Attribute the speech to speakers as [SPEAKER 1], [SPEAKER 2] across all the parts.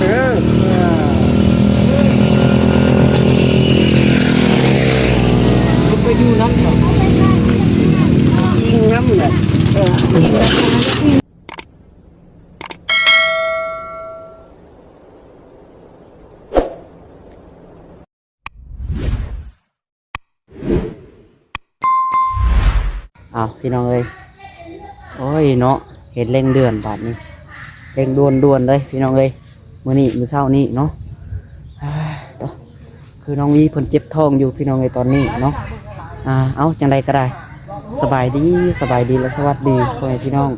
[SPEAKER 1] เด้อ
[SPEAKER 2] ไปอยู่นั่นเหรอ
[SPEAKER 1] ยิงน้ำเนี่ย
[SPEAKER 2] เออยิงแล้ว
[SPEAKER 3] อ้าวพี่น้องเอ้ยโอ้ยเนาะเห็นเร่งเดือนบาดนี้เร่งด่วนด่วนเลยพี่น้องเอ้ย มื้อนี้มื้อเช้านี้เนาะต่อคือน้องวีเพิ่นเจ็บท้องอยู่พี่น้องเอ้ยตอนนี้เนาะอ่าเอาจังใดก็ได้ สบายดีสบายดีและสวัสดีพ่อแม่พี่น้อง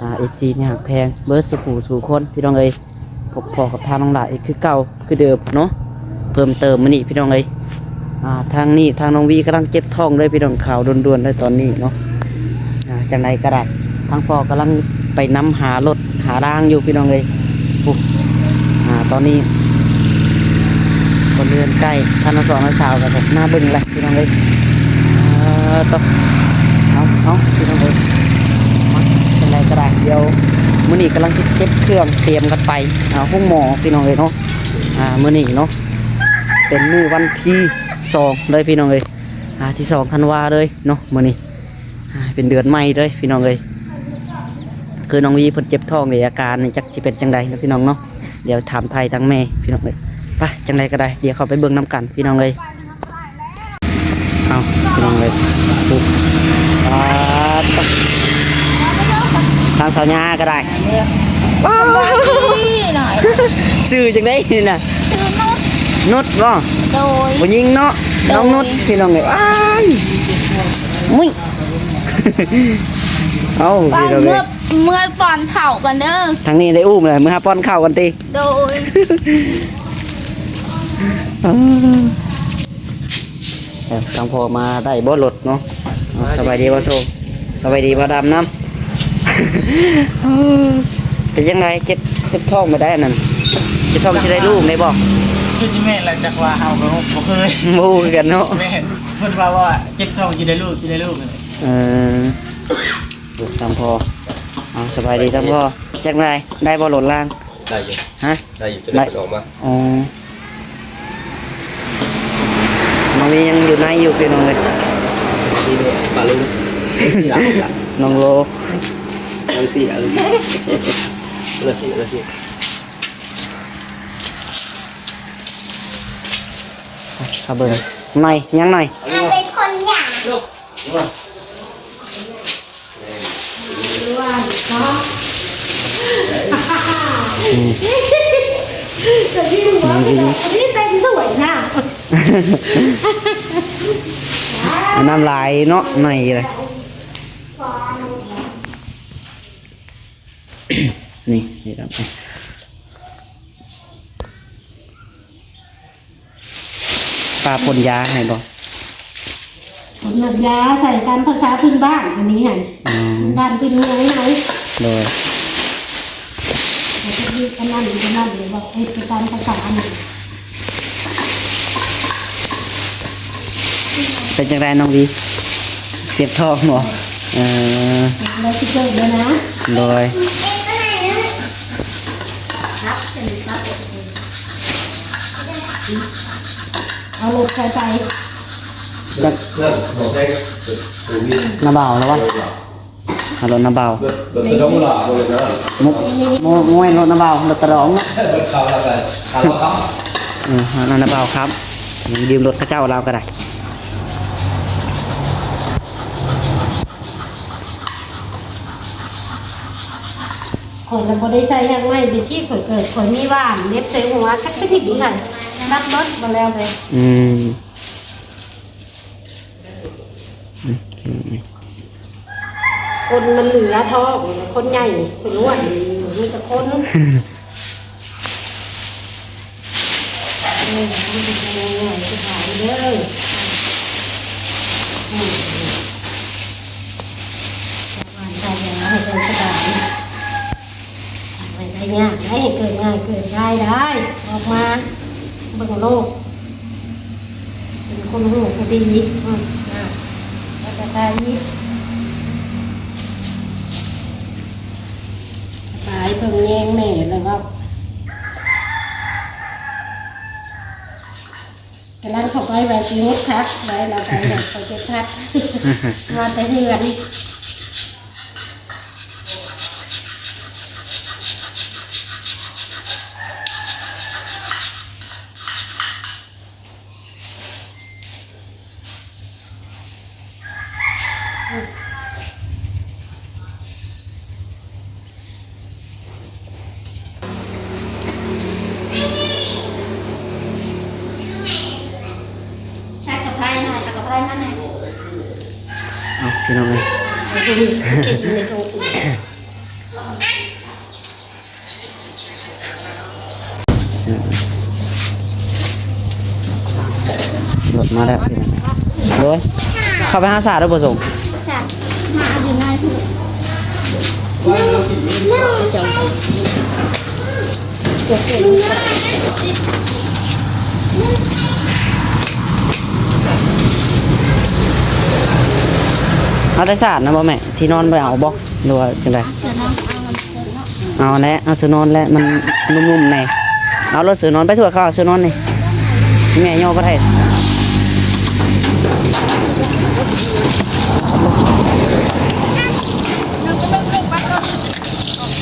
[SPEAKER 3] อ่า FC เนี่ยหักแพงเบิร์ดสุขูสู่คนพี่น้องเอ้ยพบพอกับทางน้องหลายอีกคือเก่าคือเดิมเนาะเพิ่มเติมมื้อนี้พี่น้องเอ้ยอ่าทางนี้ทางน้องวีกำลังเจ็บท้องเลยพี่น้องข่าวด่วนๆเลยตอนนี้เนาะอ่าจังไรก็ได้ทางพ่อกำลังไปนำหารถหารางอยู่พี่น้องเลยปุ๊บ ตอนนี้คนเรือนใกล้ท่านสองท่านสาวกับผมหน้าบึ้งเลยพี่น้องเลยอ่าต้องเอาเอาพี่น้องเลยมาจังไรก็ได้เดี๋ยวมื้อนี้กำลังเก็บเครื่องเตรียมกันไปเอาห้องหมอพี่น้องเลยเนาะอ่ามื้อนี้เนาะเป็นมือวันที่สองเลยพี่น้องเลยอ่าที่สองธันวาเลยเนาะมื้อนี้เป็นเดือนใหม่เลยพี่น้องเลย คือน้องวีเพิ่นเจ็บท้องเลยอาการนี่จักสิเป็นจังใดนะพี่น้องเนาะเดี๋ยวถามไทยทั้งแม่พี่น้องเลยไปจังใดก็ได้เดี๋ยวเขาไปเบิ่งน้ำกันพี่น้องเลยเอาพี่น้องเลยปุ๊บอ่าตะทางสาวญาก็ได้ว้าว
[SPEAKER 4] นี่หน่อย
[SPEAKER 3] ซื้อจังได้นี่น่ะ
[SPEAKER 4] ชื่อนุช
[SPEAKER 3] นุชบ่
[SPEAKER 4] โดย
[SPEAKER 3] ผู้หญิงเนาะน้องนุชพี่น้องเลยอ้ายมุ้ยเอา
[SPEAKER 4] ไป
[SPEAKER 3] พี่น้องเล
[SPEAKER 4] เมื่อย เมื่อปอนเข่ากันเด้อ
[SPEAKER 3] ทางนี้ได้อุ้มเลยมือหาป้อนข้าวกันตี
[SPEAKER 4] โดย
[SPEAKER 3] เออทางพอมาได้บ่รถเนาะเอาสบายดีบ่โซสบายดีบ่ดำน้ำเป็นยังไงเจ็บเจ็บท้องไม่ได้อันนั่นเจ็บท้องจะได้ลูกได้บ่
[SPEAKER 2] คือจิแม่หลังจากว่าเฮาก็บ่เคย
[SPEAKER 3] มูคือกันเนาะ
[SPEAKER 2] แม่เพิ่นว่าว่าเจ็บท้องกินได้ลูกกินได้ลูกเลย
[SPEAKER 3] เออดูทางพอ เอาสบายดีทางพอจักไงได้บ่รถล่าง
[SPEAKER 5] ได้อยู่
[SPEAKER 3] ฮะ
[SPEAKER 5] ได้อยู่จะได้ผลออกมา
[SPEAKER 3] อ๋อน้องนี้ยังอยู่ในอยู่พี่น้องเลย
[SPEAKER 5] ดีด้วยปลาลุงหลังหลัง
[SPEAKER 3] น้องโล
[SPEAKER 5] เอาสิเอาสิเอาสิเอาสิ
[SPEAKER 3] ขับเบิ้งหน่อยยังหน่อย
[SPEAKER 4] เป็นคนอย่าง
[SPEAKER 3] อืม
[SPEAKER 4] แต่ที่หัวนี่เป็นสวยนะ
[SPEAKER 3] น้ำลายเนาะหน่อยเลยนี่นี่ครับปลาปนยาให้บ่
[SPEAKER 6] ผล หนักยาใส่การภาษาพื้นบ้านอันนี้ค่ะ
[SPEAKER 3] อืม
[SPEAKER 6] บ้านพื้นเมืองไหน
[SPEAKER 3] โดย
[SPEAKER 6] เขาจะมีกันนั่นกันนั่นหรือว่าไอ้การภาษาเนี่ย
[SPEAKER 3] เป็นจังไรน้องวีเจ็บท้องบ่เออ
[SPEAKER 6] แล้วที่เกิดเลยนะ
[SPEAKER 3] โดย
[SPEAKER 6] เอารถใส่ไป
[SPEAKER 3] จัก
[SPEAKER 5] เพื่อนบอกให้ตัวนี้
[SPEAKER 3] น้าเบาแล้ววะเอารถน้าเบา
[SPEAKER 5] เบิดเบิดไปต้องหล่อเลยนะ
[SPEAKER 3] มุกมมวยรถน้าเบารถตะรองเนาะ
[SPEAKER 5] เบิดเขาแล้วกันเขาแล้วครับ
[SPEAKER 3] เออเอาน้าเบาครับ ยืมรถเข้าเจ้าเราก็ได้
[SPEAKER 6] ข่อยเราบ่ได้ใส่ยังไม่ไปชี้ข่อยเกิดข่อยมีบ้านเล็บใส่หัวทักไปที่ดีกันนัดรถมาแล้วเลย
[SPEAKER 3] อืม
[SPEAKER 6] คนมันเหลือท้องคนใหญ่คนอ้วนมีแต่คนเออมันเป็นยังไงจะหายเด้ออืมบ้านใครอย่างนั้นให้เป็นสบายอะไรได้ง่ายให้เกิดง่ายเกิดได้ได้ออกมาเบิ่งโลกเป็นคนหูคดี กระทายิหายเพิ่งแยงแม่เลยครับกำลังเขาไปไว้ชีวิตพักไว้เราไปแบบเขาจะพักมาแต่เดือน หน่อยเอากับไพ่มาหน่อย
[SPEAKER 3] เอาพี่น้องเลย
[SPEAKER 6] เก่งในตรงสี
[SPEAKER 3] รถมาแล้วพี่น้องโดยเข้าไปหาสาด้วยประสงค์
[SPEAKER 6] จ้ะมาอยู่ง่ายคือเก็บเก็บ
[SPEAKER 3] เอาแต่สาดนะบ่แม่ที่นอนไปเอาบ่หรือว่าจังได
[SPEAKER 6] เชิญน้องเอามันเชิญเนาะ
[SPEAKER 3] เอาแล้วเอาเสือนอนแล้วมันนุ่มๆแน่เอารถเสือนอนไปทั่วเข้าเอาเสือนอนนี่แม่ย่อก็ได้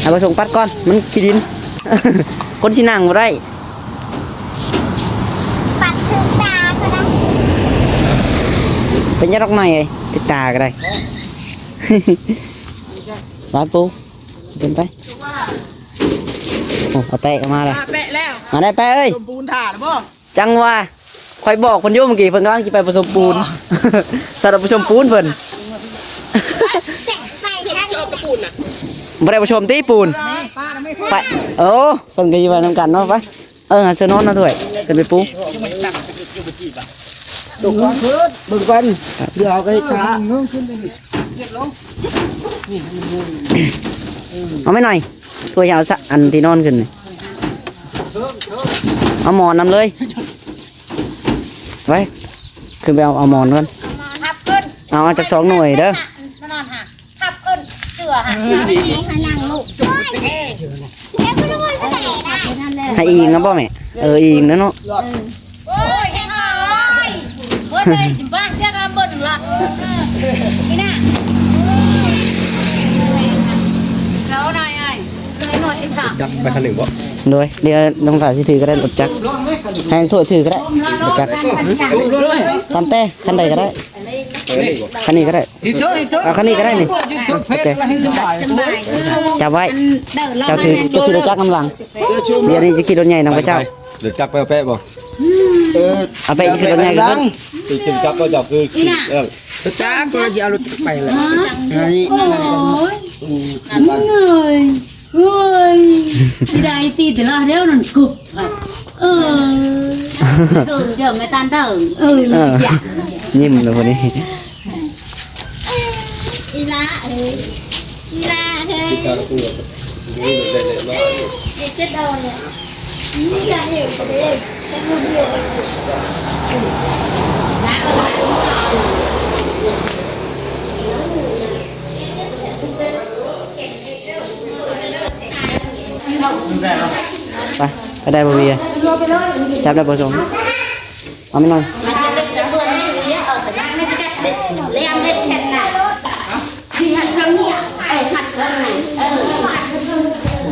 [SPEAKER 3] เอาไปส่งปัดก่อน มันขี้ดิน คนที่นั่งบ่ได้
[SPEAKER 4] ปัดถึงตาก็ได้
[SPEAKER 3] เป็นยาดอกไม้ไอ้ติดตาก็ได้ ร้านปูเดินไปโอ้เอาแตะออกมาเลย
[SPEAKER 2] แปะแล้ว
[SPEAKER 3] มาได้ไปเอ้ย
[SPEAKER 2] สมบูรณ์ถ่านบ่
[SPEAKER 3] จังว่าคอยบอกคนโยมเมื่อกี้เพิ่นกำลังจะไปผสมปูนสำหรับผสมปูนเพิ่น
[SPEAKER 4] เสร็จไปทั้ง
[SPEAKER 3] บ่ได้ผสมตีปูน
[SPEAKER 2] ป้าน่ะไม่
[SPEAKER 3] ไปโอ้เพิ่นก็อยู่ไปนำกันเนาะไปเออหาเสื้อนอนเนาะด้วยขึ้นไปปู
[SPEAKER 1] ตกก่อนเพิ่นเบิ่งก่อนเดี๋ยวเอาไปช้า
[SPEAKER 3] เอาไม่หน่อยตัวอยาวสะอันที่นอนขึ้นนี่เอาหมอนนำเลยไว้ขึ้นไปเอาเอาหมอนก่อน
[SPEAKER 4] ทับขึ้น
[SPEAKER 3] เอามาจากสองหน่วยเด้อ
[SPEAKER 4] มานอนค่ะทับขึ้นเสือค่ะให้นั่งลูกโอ้ยแล้วก็ต้องไปไหนได้นั่นแหละ
[SPEAKER 3] ให้อิงนะบ่แม่เอออิงนะเนาะ
[SPEAKER 4] โอ้ยแค่เอ้ยโอ้ยเลยจิบ้านเจ้าก็บ่นละนี่น่ะ แล้วนายไอ้เลยหน่อยไอ้ฉาก
[SPEAKER 5] จับไปคันหนึ่งบ่
[SPEAKER 3] โดยเดี๋ยวน้องสาวสิถือก็ได้รถจักรให้ถ้วยถือก็ได้รถจักรตามแต่คันใดก็ได้คันนี้ก็ได้
[SPEAKER 1] ที่เถอะที่เถอะ
[SPEAKER 3] เอาคันนี้ก็ได้นี่
[SPEAKER 1] จุดเพชรแล้วให้สบาย
[SPEAKER 3] จับไว้เจ้าถือเจ้าขี่รถจักรกำลังเดี๋ยวนี้จะขี่รถใหญ่นำพระเจ้า
[SPEAKER 5] เดี๋ยวจับไปเอาแปะบ่
[SPEAKER 1] เออ
[SPEAKER 3] เอาไปขี่รถใหญ่กัน
[SPEAKER 5] ตีจึงจับก็จับคือขี่เออ
[SPEAKER 1] จ้าก็จะเอารถไปแหละอันนี้
[SPEAKER 6] เหนื่อยเฮ้ยที่ใดตีแต่ละเดี๋ยวนั่นกุบเออตื่นเจอไม่ตันเติมเออ
[SPEAKER 3] เออยิ้มเลยคนนี้
[SPEAKER 4] อีลาเอ้ยอีลาเฮ้ย
[SPEAKER 5] ที่การตัวนี่เลยเลยมา
[SPEAKER 4] เด็กจะโดนเนี่ยนี่อย่าเห็นประเด็นแค่คนเดียวเองนะ ได้
[SPEAKER 3] ไปไปได้บ่เบียร์จับได้บ่สงเอาไม่หน่อย
[SPEAKER 4] มันจะเป็นสังเวยเนี่ยเอาแต่ยังไม่จัดเด็ดเลี้ยงเด็ดเช่นน่ะที่หัดเครื่องเนี่ยเออหัดเครื่องนี่เออหัดเครื่อง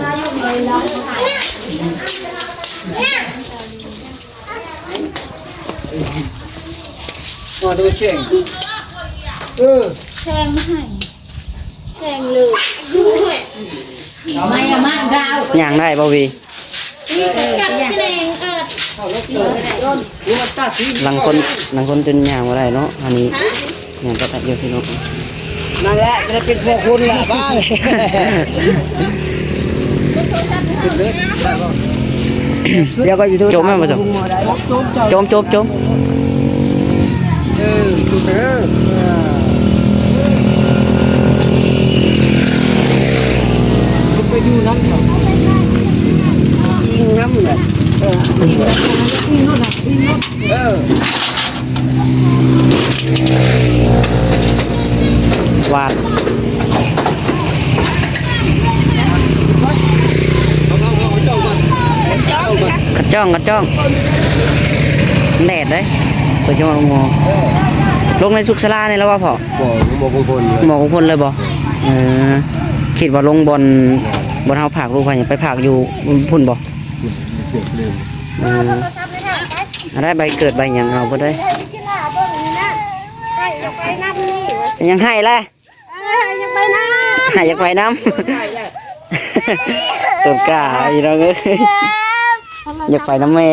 [SPEAKER 4] มาอยู่เลยแล้วเนี่ยเนี่ย
[SPEAKER 1] มาดูเช่งเออ
[SPEAKER 4] แทงให้แทงเลยด้วย
[SPEAKER 6] ไม่ อะมากดาว
[SPEAKER 3] ย่างได้บ่เวี
[SPEAKER 4] กับแสดงเออ
[SPEAKER 1] รู้ว่าตาสี
[SPEAKER 3] หลังคนหลังคนจนย่างบ่ได้เนาะอันนี้ย่างก็ตัดเดียวพี่น้อง
[SPEAKER 1] นั่นแหละจะได้เป็นพวกคุณแหละบ้าเลยเดี๋ยวก็อยู่ทุก
[SPEAKER 3] จมไหมบ่จมจมจมจม
[SPEAKER 1] เออ เออไปอยู่นั้นเหรอยิงน้ำเลยเออเออ
[SPEAKER 3] วาดกระจ้องกระจ้องแดดได้เปิดจังหวะงอลงในสุขศาลาเนี่ยแล้วว่าพอ
[SPEAKER 5] บอกบอกมงคล
[SPEAKER 3] หมอของคนเลยบ่เออคิดว่าลงบอล บอลเฮาผากลูกไปไปผากอยู่พุ่นบ่
[SPEAKER 5] เสียลืม
[SPEAKER 3] อออันได้ใบเกิดใบหยังเอาบ่ได้
[SPEAKER 6] กินลาเบิ่งนี่นะให้จะได้
[SPEAKER 3] ยังให้ละ
[SPEAKER 6] เอ้ยังไปน้
[SPEAKER 3] ให้อยากไปน้ำต้นกล้าอีน้องเอ้ยำอยากไปน้ำแม่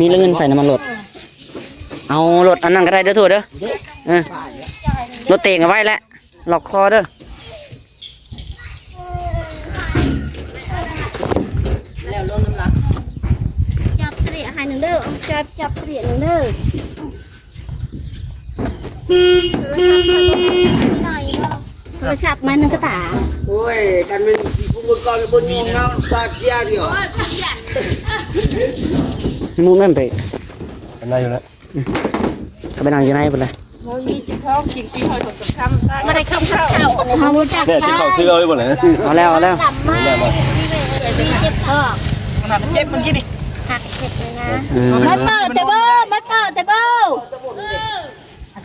[SPEAKER 3] มีเงินใส่น้ำมันรถ เอารถอันนั้นก็ได้เด้อถูกเด้อเออรถเตงเอาไว้แล้วล็อกคอเด้อ
[SPEAKER 4] จับเตรียให้หนึ่งเด้อจับจับเตรียหนึ่งเด้อโทรศัพท์มันนึงก็ตา
[SPEAKER 1] โอ้ยกันเป็นผู้บริการเป็นคนงงเงาปากเสียเดียว
[SPEAKER 3] มูนั่นไป
[SPEAKER 5] กันได้อยู่แล้ว
[SPEAKER 3] เขาไปนั่งอยู่ไหนไปเลย
[SPEAKER 4] ไม่ได้คำข้าวเขารู้จัก
[SPEAKER 5] เนี่ยจะ
[SPEAKER 4] เขา
[SPEAKER 5] เข้าชื่อเอาไว้บ่ไหน
[SPEAKER 3] เอาแล้วเอาแล้ว
[SPEAKER 4] กลับมามีเจ็บท้อง
[SPEAKER 2] เจ็บเมื่อกี้นี่
[SPEAKER 4] หักเจ็บเลยนะ
[SPEAKER 3] เออ
[SPEAKER 4] ไม่เปิดแต่เบ้อไม่เปิดแต่เบ้อ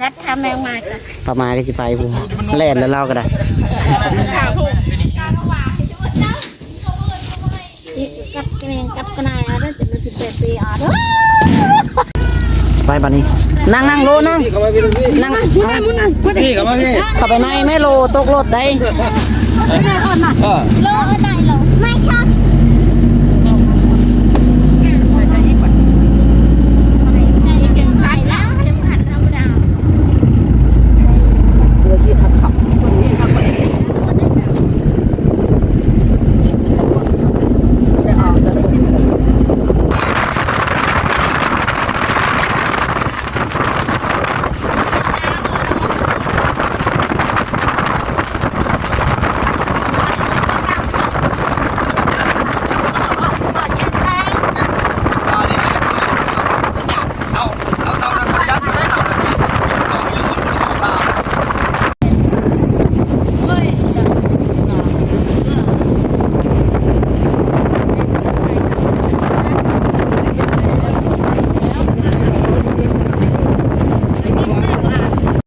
[SPEAKER 4] กัดทำแมงมากัน
[SPEAKER 3] ประมาณก็จะไปพูแล่นแล้วเล่าก็ได้
[SPEAKER 4] กับแมงกับกระนายอะไรแต่มันสิบแปดปีอะเด้อ
[SPEAKER 3] ไป บัดนี้นั่งนั่งโลนั่ง
[SPEAKER 1] พี่เขามาพี่ลูกพี่
[SPEAKER 3] นั่ง
[SPEAKER 1] พี่เขามาพี่
[SPEAKER 3] เข้าไปในแม่โลตกรถได้
[SPEAKER 1] อ่า
[SPEAKER 4] โลเท่าไหร่หรอ